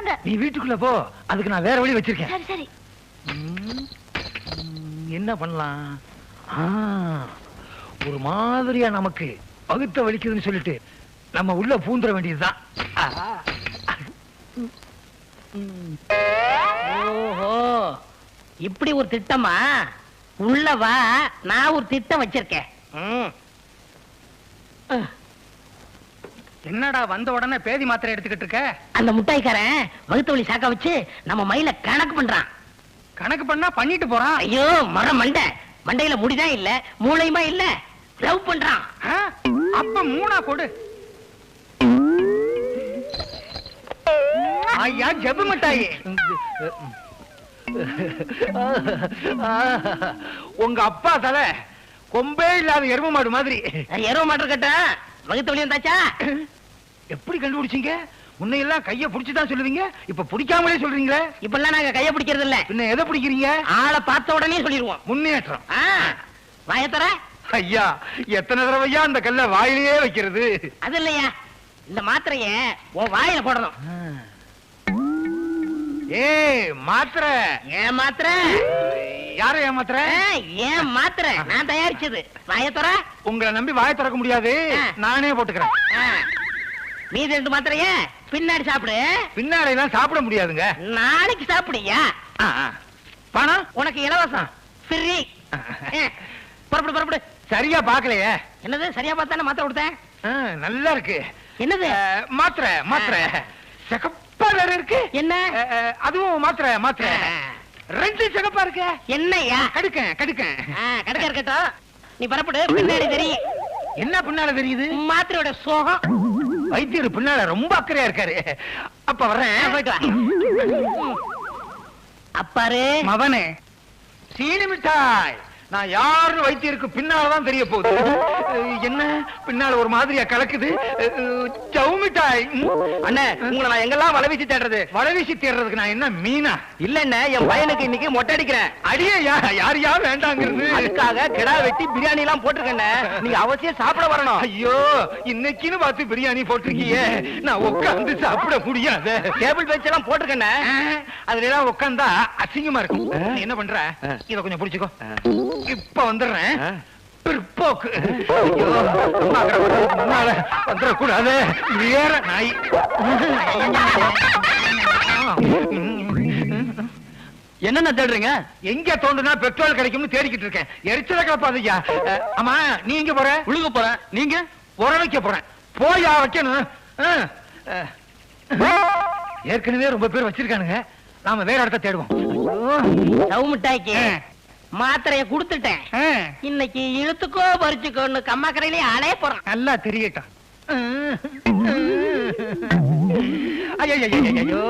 வராங்க நீ வீட்டுக்குள்ள போ. அதுக்கு நான் வேற வழி வச்சிருக்கேன். சரி சரி. என்ன பண்ணலாம்? ஆ, ஒரு மாதிரியா நமக்கு பகுத்த வலிக்குதுன்னு சொல்லிட்டு நம்ம உள்ள பூந்துட வேண்டியதுதான். ஓஹோ இப்படி ஒரு திட்டமா? உள்ள வா நான் ஒரு திட்டம் வச்சிருக்கேன். ம். என்னடா வந்த உடனே பேதி மாத்திரை எடுத்துக்கிட்டு இருக்க? அந்த முட்டாய்க்காரன் வகுத்து வழி சாக்க வச்சு நம்ம மயில கணக்கு பண்றான். கணக்கு பண்ணா பண்ணிட்டு போறான்? ஐயோ மர மண்டை. மண்டையில முடிதான் இல்ல மூளையுமா இல்ல. லவ் பண்றான். அப்ப மூணா கொடு. ஐயா ஜெப மிட்டாயி. உங்க அப்பா தலை கொம்பே இல்லாத எரும மாடு மாதிரி. எருவ மாட்டர் கட்ட வகுத்து வழி வந்தாச்சா? எப்படி கண்டுபிடிச்சீங்க? முன்னையெல்லாம் கைய புடிச்சுதான் சொல்லுவீங்க இப்ப பிடிக்காமலே சொல்றீங்களே? இப்பெல்லாம் நாங்க கைய பிடிக்கிறது இல்ல பின்ன எதை பிடிக்கிறீங்க? ஆளை பார்த்த உடனே சொல்லிடுவோம். முன்னேற்றம். வாயத்தர ஐயா எத்தனை தடவையா அந்த கல்ல வாயிலேயே வைக்கிறது? அது இல்லையா? இந்த மாத்திரைய உன் வாயில போடணும். ஏய் மாத்திரை. ஏன் மாத்திரை? யாரை ஏமாத்துற ஏன் மாத்திரை? நான் தயாரிச்சது. வாயத்தர உங்களை நம்பி வாயை திறக்க முடியாது. நானே போட்டுக்கிறேன். மீதி ரெண்டு மாத்திரைய பின்னாடி சாப்பிடு. பின்னாடி எல்லாம் சாப்பிட முடியாதுங்க. நாளைக்கு சாப்பிடுயா. பணம் உனக்கு இலவசம். ஃப்ரீ புறப்படு புறப்படு. சரியா பாக்கலையே என்னது சரியா பார்த்தானே மாத்திரை கொடுத்தேன்? நல்லா இருக்கு. என்னது? மாத்திரை மாத்திரை. சிகப்பா வேற இருக்கு? என்ன? அதுவும் மாத்திரை மாத்திரை. ரெண்டு சிகப்பா இருக்கு? என்னய்யா கடுக்கேன் கடுக்கேன். ஆ, கடுக்க இருக்கட்டும். நீ புறப்படு பின்னாடி தெரியும் என்ன பின்னால தெரியுது? மாத்திரையோட சோகம். வைத்தியர் பின்னால ரொம்ப அக்கறையா இருக்காரு. அப்ப வர்றேன். போயிட்டு வா. அப்பாரு. மவனே சீனி மிட்டாய். நான் யாருன்னு வைத்தியருக்கு பின்னாலதான் தெரிய போகுது. என்ன? பின்னால ஒரு மாதிரியா கலக்குது. அஹ், ஜவு மிட்டாய் அண்ணே உங்களை நான் எங்கெல்லாம் வலை வீசி தேடுறது? வளவீசி தேடுறதுக்கு நான் என்ன மீனா? இல்லண்ணே என் பையனுக்கு இன்னைக்கு மொட்டை அடிக்கிறேன். அடியே யா யார் யார் வேண்டாங்கிறது? அதுக்காக கிடா வெட்டி பிரியாணி எல்லாம் போட்டிருக்கேண்ணே. நீங்க அவசியம் சாப்பிட வரணும். ஐயோ இன்னைக்குன்னு பார்த்து பிரியாணி போட்டிருக்கியே. நான் உட்கார்ந்து சாப்பிட முடியாது. டேபிள் பெஞ்ச் எல்லாம் போட்டிருக்கேண்ணே. அதுல எல்லாம் உட்கார்ந்தா அசிங்கமா இருக்கும். நீ என்ன பண்ற? இத கொஞ்சம் புடிச்சுக்கோ. இப்ப வந்துடுறேன். பிற்போக்கு. வந்துடக்கூடாது. வேற நாய். என்னென்ன தேடுறீங்க? எங்க தோண்டுனா பெட்ரோல் கிடைக்கும்னு தேடிக்கிட்டு இருக்கேன். எரிச்சல கலப்பாதையா ஆமா நீ எங்க போற? உழுக போறேன். நீங்க? உர வைக்க போறேன். போயா வைக்கணும். ஏற்கனவே ரொம்ப பேர் வச்சிருக்கானுங்க. நாம வேற இடத்த தேடுவோம். மிட்டாய்க்கு. மாத்திரைய கொடுத்துட்டேன். இன்னைக்கு இழுத்துக்கோ பறிச்சுக்கோன்னு கம்மாக்கரையிலே அலைய போறான். நல்லா தெரியட்டும் ஐயோ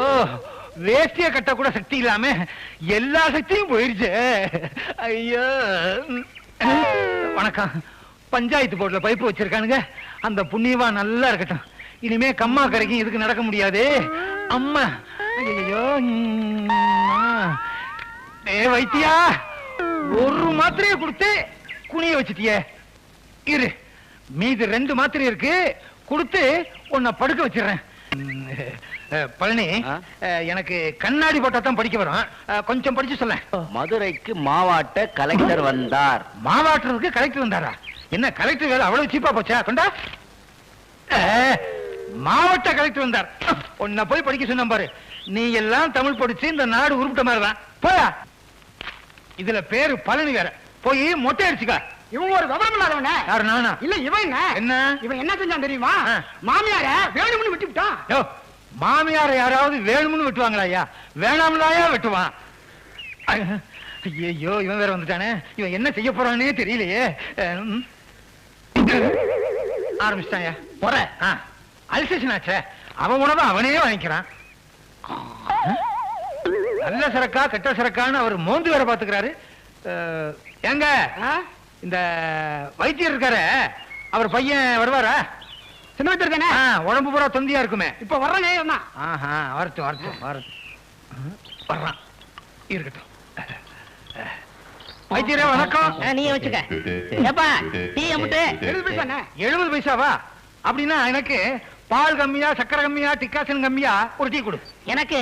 வேஷ்டிய கட்ட கூட சக்தி இல்லாம எல்லா சக்தியும் போயிருச்சு. ஐயோ. வணக்கம். பஞ்சாயத்து போர்டுல பைப்பு வச்சிருக்கானுங்க. அந்த புண்ணியவா நல்லா இருக்கட்டும். இனிமே கம்மா கரைக்கும் இதுக்கு நடக்க முடியாது. அம்மா. ஐயோ ஏ வைத்தியா. ஒரு மாத்திரையை கொடுத்து குனிய வச்சிட்டியே. இரு. மீதி ரெண்டு மாத்திரை இருக்கு. கொடுத்து உன்னை படுக்க வச்சிடுறேன். பழனி எனக்கு கண்ணாடி போட்டா தான் படிக்க வரும். கொஞ்சம் படிச்சு சொல்ல. மதுரைக்கு மாவாட்ட கலெக்டர் வந்தார். மாவாட்டுறதுக்கு கலெக்டர் வந்தாரா? என்ன கலெக்டர் வேலை அவ்வளவு சீப்பா போச்சா? கொண்டா. மாவட்ட கலெக்டர் வந்தார். உன்னை போய் படிக்க சொன்ன பாரு. நீ எல்லாம் தமிழ் படிச்சு இந்த நாடு உருப்பிட்ட மாதிரி தான். போயா. இதுல பேரு பழனி வேற. போய் மொட்டை அடிச்சுக்க. இவன் ஒரு விவரம் இல்லாதவன. யாரு நானா? இல்ல இவன் என்ன? என்ன? இவன் என்ன செஞ்சான் தெரியுமா. மாமியார வேணும்னு விட்டு விட்டான் மாமியார யாராவது வேணும்னு வெட்டுவாங்களா ஐயா? வேணாம்லாயா வெட்டுவான். ஐயோ இவன் வேற வந்துட்டானே. இவன் என்ன செய்ய போறானே தெரியலையே. ஆரம்பிச்சிட்டாயா போற. அல்சேஷன் ஆச்சே. அவன் உணவை அவனே வாங்கிக்கிறான். நல்ல சரக்கா கெட்ட சரக்கான்னு அவர் மோந்து வேற பாத்துக்கிறாரு. ஆ? இந்த வைத்தியர் இருக்காரு. அவர் பையன் வருவாரா? சின்ன வைத்தியர் தானே? உடம்பு பூரா தொந்தியா இருக்குமே. இப்ப வர்ற நேரம் தான் ஆஹா வரட்டும் வரட்டும் வரட்டும். வர்றான். இருக்கட்டும். வைத்தியரே வணக்கம். நீயே வச்சுக்க. ஏப்பா டீ அமுட்டு எழுது பைசா என்ன? எழுபது பைசாவா? அப்படின்னா எனக்கு பால் கம்மியா சக்கரை கம்மியா டிக்காசன் கம்மியா ஒரு டீ கொடு. எனக்கு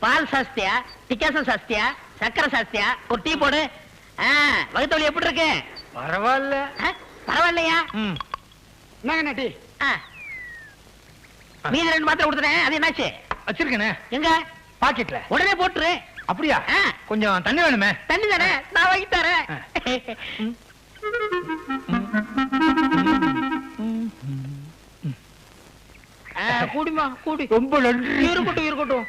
பால் சாஸ்தியா டிக்காசன் சாஸ்தியா சக்கரை சாஸ்தியா ஒரு டீ போடு. வகுத்தவழி எப்படி இருக்கு? பரவாயில்ல. பரவாயில்லையா? ம். என்னங்க டீ. மீதி ரெண்டு மாத்திரை கொடுத்துட்டேன். அது என்னாச்சு? வச்சிருக்கேனே. எங்க? பாக்கெட்ல. உடனே போட்டுரு. அப்படியா. கொஞ்சம் தண்ணி வேணுமே. தண்ணி தானே? நான் வாங்கி தரேன் கூடிமா கூடி. ரொம்ப நன்றி. இருக்கட்டும் இருக்கட்டும்.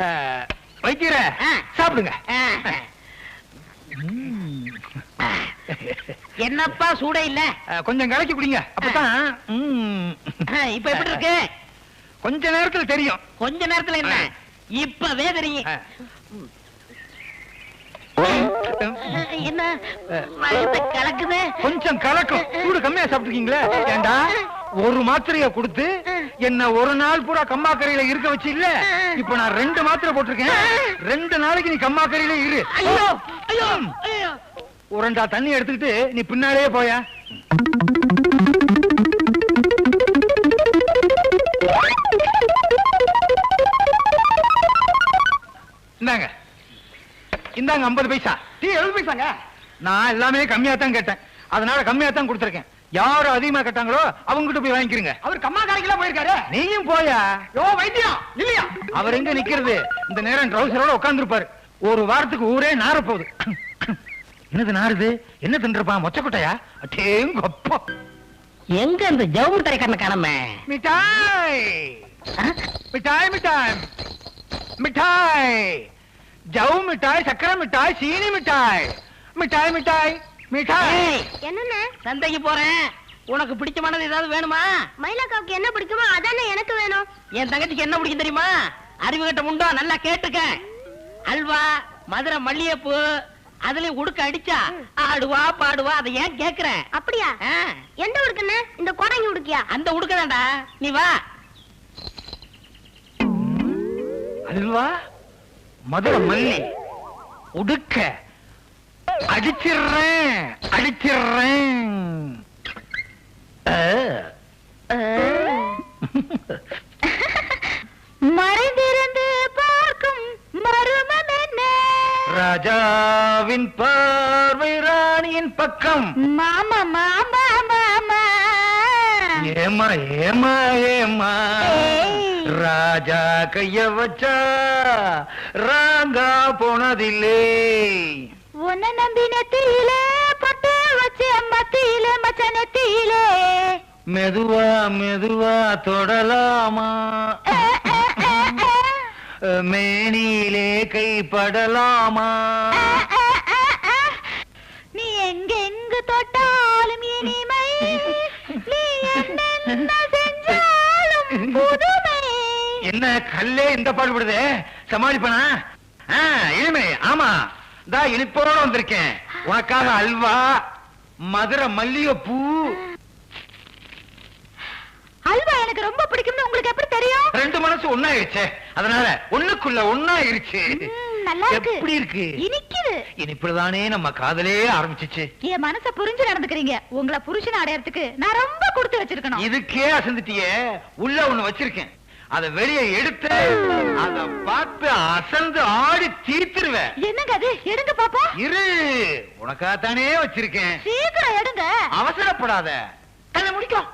ஆ. சாப்பிடுங்க. என்னப்பா சூட இல்ல? கொஞ்சம் கலக்கி குடிங்க. அப்பதான் இப்ப எப்படி இருக்கு? கொஞ்ச நேரத்துல தெரியும். கொஞ்ச நேரத்துல என்ன? இப்பவே தெரியும். என்ன? கொஞ்சம் கலக்கும். சூடு கம்மியா சாப்பிட்டுருக்கீங்களே? ஏண்டா? ஒரு மாத்திரைய கொடுத்து என்ன ஒரு நாள் பூரா கம்மாக்கரையில இருக்க வச்சு இல்ல? இப்ப நான் ரெண்டு மாத்திரை போட்டிருக்கேன். ரெண்டு நாளைக்கு நீ கம்மாக்கரையில இரு. ஒரு ரெண்டா தண்ணி எடுத்துக்கிட்டு நீ பின்னாலே போயா. இந்தாங்க. இந்தாங்க ஐம்பது பைசா. டீ எழுபது பைசாங்க? நான் எல்லாமே கம்மியா தான் கேட்டேன். அதனால கம்மியா தான் கொடுத்துருக்கேன். யாரு அதிகமா கேட்டாங்களோ அவங்ககிட்ட போய் வாங்கிக்கிறீங்க. அவர் கம்மா கடைக்கெல்லாம் போயிருக்காரு. நீயும் போயா? யோ வைத்தியம் இல்லையா? அவர் எங்க நிக்கிறது? இந்த நேரம் ட்ரௌசரோட உட்கார்ந்துருப்பாரு. ஒரு வாரத்துக்கு ஊரே நார போகுது என்னது நாருது? என்ன தின்றுப்பான் மொச்சக்கொட்டையா? அட்டேங்கப்பா எங்க இந்த ஜவுமு தரைக்காரன காணமே? மிட்டாய். மிட்டாய் மிட்டாய். மிட்டாய். ஜவு மிட்டாய் சக்கரை மிட்டாய் சீனி மிட்டாய். மிட்டாய் மிட்டாய் மிட்டாய். என்னண்ணே சந்தைக்கு போறேன். உனக்கு பிடிச்சமானது ஏதாவது வேணுமா? மயிலாக்காவுக்கு என்ன பிடிக்குமோ அதானே எனக்கு வேணும். என் தங்கச்சிக்கு என்ன பிடிக்கும் தெரியுமா? அறிவு கட்ட முண்டோ நல்லா கேட்டுக்க அல்வா மதுரை மல்லிகைப்பூ அதுலயும் உடுக்க அடிச்சா ஆடுவா பாடுவா அதை ஏன் கேக்குறேன் அப்படியா? எந்த உடுக்குண்ணே இந்த கோடங்கி உடுக்கியா? அந்த உடுக்கதான்டா நீ வா. அல்வா மதுரை மல்லி. உடுக்க. அடிச்சிடுறேன். அடிச்சிடுறேன். மறைந்திருந்து பார்க்கும் மருமம் என்ன ராஜாவின் பார்வை ராணியின் பக்கம். மாமா மாமா மாமா. ஏமா ஏமா ஏமா. ராஜா கைய வச்சா ராங்கா போனதில்லை. உன்னை நம்பி நெத்தியிலே பட்டு வச்சு மத்தியிலே மச்ச நெத்தியிலே. மெதுவா மெதுவா தொடலாமா? மேனியிலே கைப்படலாமா? என்ன கல்லே இந்த பாடுபடுதே சமாளிப்பனா? இனிமே ஆமா. தா இனிப்போட வந்திருக்கேன். உனக்காக அல்வா மதுரை மல்லிகைப்பூ. அல்வா எனக்கு ரொம்ப பிடிக்கும்னு உங்களுக்கு எப்படி தெரியும்? ரெண்டு மனசு ஒன்னாயிருச்சே அதனால ஒண்ணுக்குள்ள ஒன்னாயிருச்சு நல்லா இருக்கு. எப்படி இருக்கு? இனிக்குது. இனிப்புலதானே நம்ம காதலே ஆரம்பிச்சிச்சு. என் மனச புரிஞ்சு நடந்துக்கிறீங்க. உங்களை புருஷன் அடையறதுக்கு நான் ரொம்ப கொடுத்து வச்சிருக்கணும். இதுக்கே அசந்துட்டியே. உள்ள ஒண்ணு வச்சிருக்கேன். அத வெளியே எடுத்து அத பார்த்து அசந்து ஆடி தீர்த்துருவேன். என்னங்க அது? எடுங்க பாப்பா. இரு உனக்காகத்தானே வச்சிருக்கேன். சீக்கிரம் எடுங்க. அவசரப்படாத. கண்ணை முடிக்கும்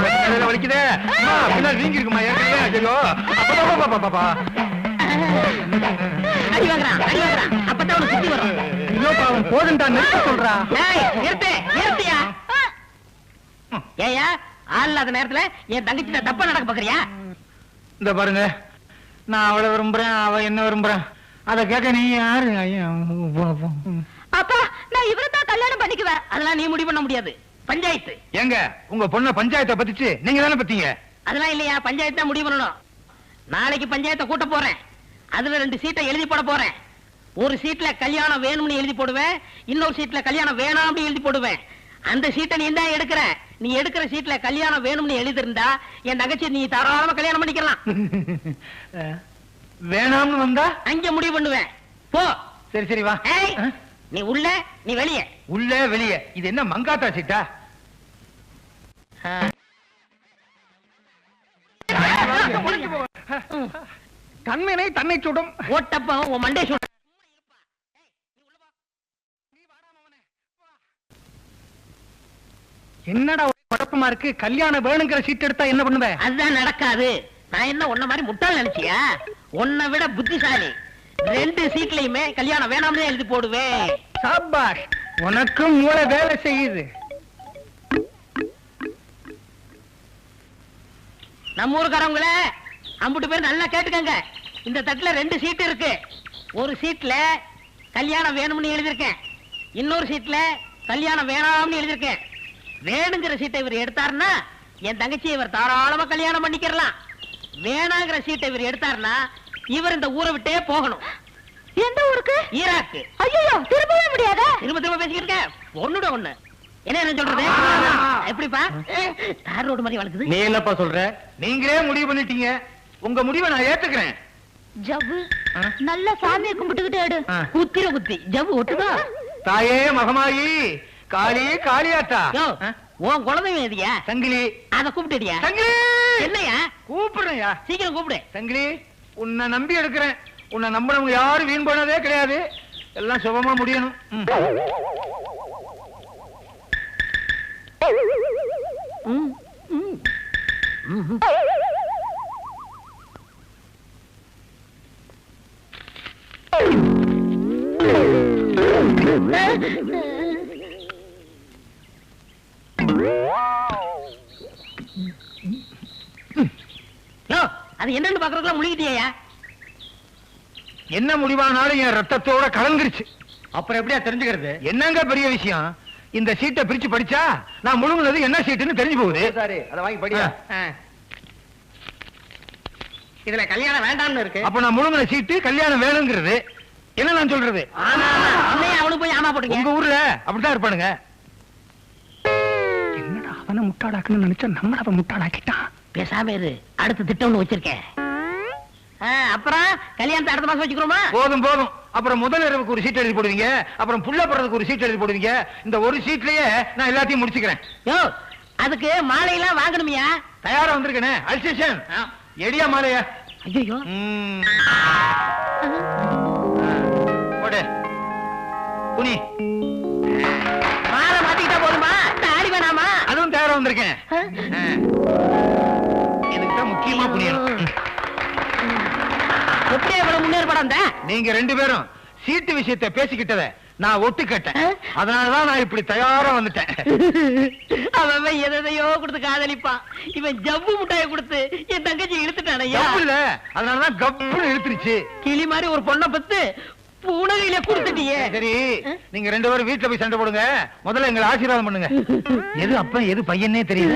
வலிக்குதே? அம்மா, பின்னாடி வீங்கி இருக்குமா ஏற்கனவே ஐயோ அப்பா, அப்பா, அப்பா. அடி வாங்குறான் அடி வாங்குறான். அப்பதான் அவனுக்கு சுத்தி வரும். ஐயோ பாவம் போதுண்டா நிறுத்த சொல்றா. ஏய், நிறுத்து நிறுத்தியா? ஏயா ஆள் இல்லாத நேரத்துல என் தங்கச்சி தப்பா நடக்க பாக்குறியா? இந்த பாருங்க நான் அவளை விரும்புறேன் அவ என்ன விரும்புறேன் அத கேட்க நீ யாரு. அப்பா நான் இவரை தான் கல்யாணம் பண்ணிக்குவேன். அதெல்லாம் நீ முடிவு பண்ண முடியாது. பஞ்சாயத்து. ஏங்க உங்க பொண்ண பஞ்சாயத்தை பத்திச்சு நீங்க தானே பத்தீங்க? அதெல்லாம் இல்லையா பஞ்சாயத்து தான் முடிவு பண்ணணும். நாளைக்கு பஞ்சாயத்தை கூட்ட போறேன். அதுல ரெண்டு சீட்டை எழுதி போட போறேன். ஒரு சீட்ல கல்யாணம் வேணும்னு எழுதி போடுவேன் இன்னொரு சீட்ல கல்யாணம் வேணாம்னு எழுதி போடுவேன். அந்த சீட்டை நீ தான் எடுக்கிற. நீ எடுக்கிற சீட்ல கல்யாணம் வேணும்னு எழுதி இருந்தா என் தங்கச்சி நீ தாராளமா கல்யாணம் பண்ணிக்கலாம். வேணாம்னு வந்தா? அங்க முடிவு பண்ணுவேன். போ. சரி சரி வா? நீ உள்ள நீ வெளியே. உள்ள வெளியே. இது என்ன மங்காத்தா சீட்டா தன்மையை தன்னை சுடும். ஓட்டப்பம் உன் மண்டே சொல்ற என்னடா ஒரே குழப்பமா இருக்கு? கல்யாணம் வேணுங்கிற சீட் எடுத்தா என்ன பண்ணுவ? அதுதான் நடக்காது. நான் என்ன உன்ன மாதிரி முட்டாள் நினைச்சியா? உன்னை விட புத்திசாலி. ரெண்டு சீட்லயுமே கல்யாணம் வேணாம்னு எழுதி போடுவேன். சாபாஷ் உனக்கும் மூளை வேலை செய்யுது. நம்ம ஊருக்காரவங்கள அம்புட்டு பேர் நல்லா கேட்டுக்கங்க. இந்த தட்டுல ரெண்டு சீட் இருக்கு. ஒரு சீட்ல கல்யாணம் வேணும்னு எழுதியிருக்கேன். இன்னொரு சீட்ல கல்யாணம் வேணாம்னு எழுதியிருக்கேன். வேணுங்கிற சீட்டை இவர் எடுத்தாருன்னா என் தங்கச்சி இவர் தாராளமா கல்யாணம் பண்ணிக்கிறலாம். வேணாங்கிற சீட்டை இவர் எடுத்தாருன்னா இவர் இந்த ஊரை விட்டே போகணும். எந்த ஊருக்கு? ஈராக்கு. ஐயோ திரும்பவே முடியாதா? திரும்ப திரும்ப பேசிக்கிட்டு இருக்க. ஒண்ணுட ஒண்ணு. என்ன என்ன சொல்றது? எப்படிப்பா? தார் ரோடு மாதிரி வளர்க்குது. நீ என்னப்பா சொல்ற? நீங்களே முடிவு பண்ணிட்டீங்க. உங்க முடிவை நான் ஏத்துக்கிறேன். ஜவ்வு? நல்ல சாமியை கும்பிட்டுக்கிட்டு எடு. குத்திர குத்தி ஜவ்வு ஒட்டுதா? தாயே மகமாயி. காளி ஆ? உன் குழந்தைங்க எதியா சங்கிலி. அத கூப்பிட்டுடியா சங்கிலி! என்னையா கூப்பிடுறேன்யா சீக்கிரம் கூப்பிடு. சங்கிலி உன்னை நம்பி எடுக்கிறேன் உன்னை நம்பினவங்க யாரும் வீண் போனதே கிடையாது எல்லாம் சுபமா முடியணும் ம். ம், ம். பாக்குறதுக்குள்ள முழுகிட்டியா என்ன முடிவானாலும் என் ரத்தத்தோட கலந்துருச்சு. அப்புறம் எப்படியா தெரிஞ்சுக்கிறது? என்னங்க பெரிய விஷயம்? இந்த சீட்டை பிரிச்சு படிச்சா நான் முழுங்குனது என்ன சீட்டுன்னு தெரிஞ்சு போகுது. சாரி அத வாங்கி படியா. இதுல கல்யாணம் வேண்டாம்னு இருக்கு. அப்ப நான் முழுங்குன சீட்டு கல்யாணம் வேணுங்கிறது. என்ன நான் சொல்றது? அவனுக்கு போய் ஆமா போட்டுங்க உங்க ஊர்ல அப்படித்தான் இருப்பானுங்க. என்னடா அவனை முட்டாளாக்குன்னு நினைச்சா நம்மள அவன் முட்டாளாக்கிட்டான். பேசாம இரு. அடுத்த திட்டம் ஒண்ணு வச்சிருக்கேன். அப்புறம் கல்யாணத்தை அடுத்த மாசம் வச்சுக்கிறோமா? போதும் போதும். அப்புறம் முதல் இரவுக்கு ஒரு சீட் எழுதி போடுவீங்க. அப்புறம் புள்ள போடுறதுக்கு ஒரு சீட் எழுதி போடுவீங்க. இந்த ஒரு சீட்லயே நான் எல்லாத்தையும் முடிச்சுக்கிறேன். யோ அதுக்கு மாலையெல்லாம் வாங்கணுமியா? தயாரா வந்திருக்கேனே. அல்சேஷன். எடியா மாலையா? ஐயோ. போடு. புனி மாலை மாத்திக்கிட்டா போதுமா? தாலி வேணாமா? அதுவும் தயாரா வந்திருக்கேன். இதுக்கு முக்கியமா புனியணும் எப்படி இவ்வளவு முன்னேற்பாடம் தான் நீங்க ரெண்டு பேரும் சீட்டு விஷயத்தை பேசிக்கிட்டத நான் ஒட்டு கேட்டேன் அதனாலதான் நான் இப்படி தயாரா வந்துட்டேன். அவன் எதையோ கொடுத்து காதலிப்பான். இவன் ஜவ்வு முட்டாயை கொடுத்து என் தங்கச்சி இல்ல. அதனாலதான் கப்புன்னு இழுத்துருச்சு. கிளி மாதிரி ஒரு பொண்ணை பத்து பூனகையில கொடுத்துட்டியே. சரி நீங்க ரெண்டு பேரும் வீட்டுல போய் சண்டை போடுங்க. முதல்ல எங்களை ஆசீர்வாதம் பண்ணுங்க. எது அப்ப எது பையனே தெரியல.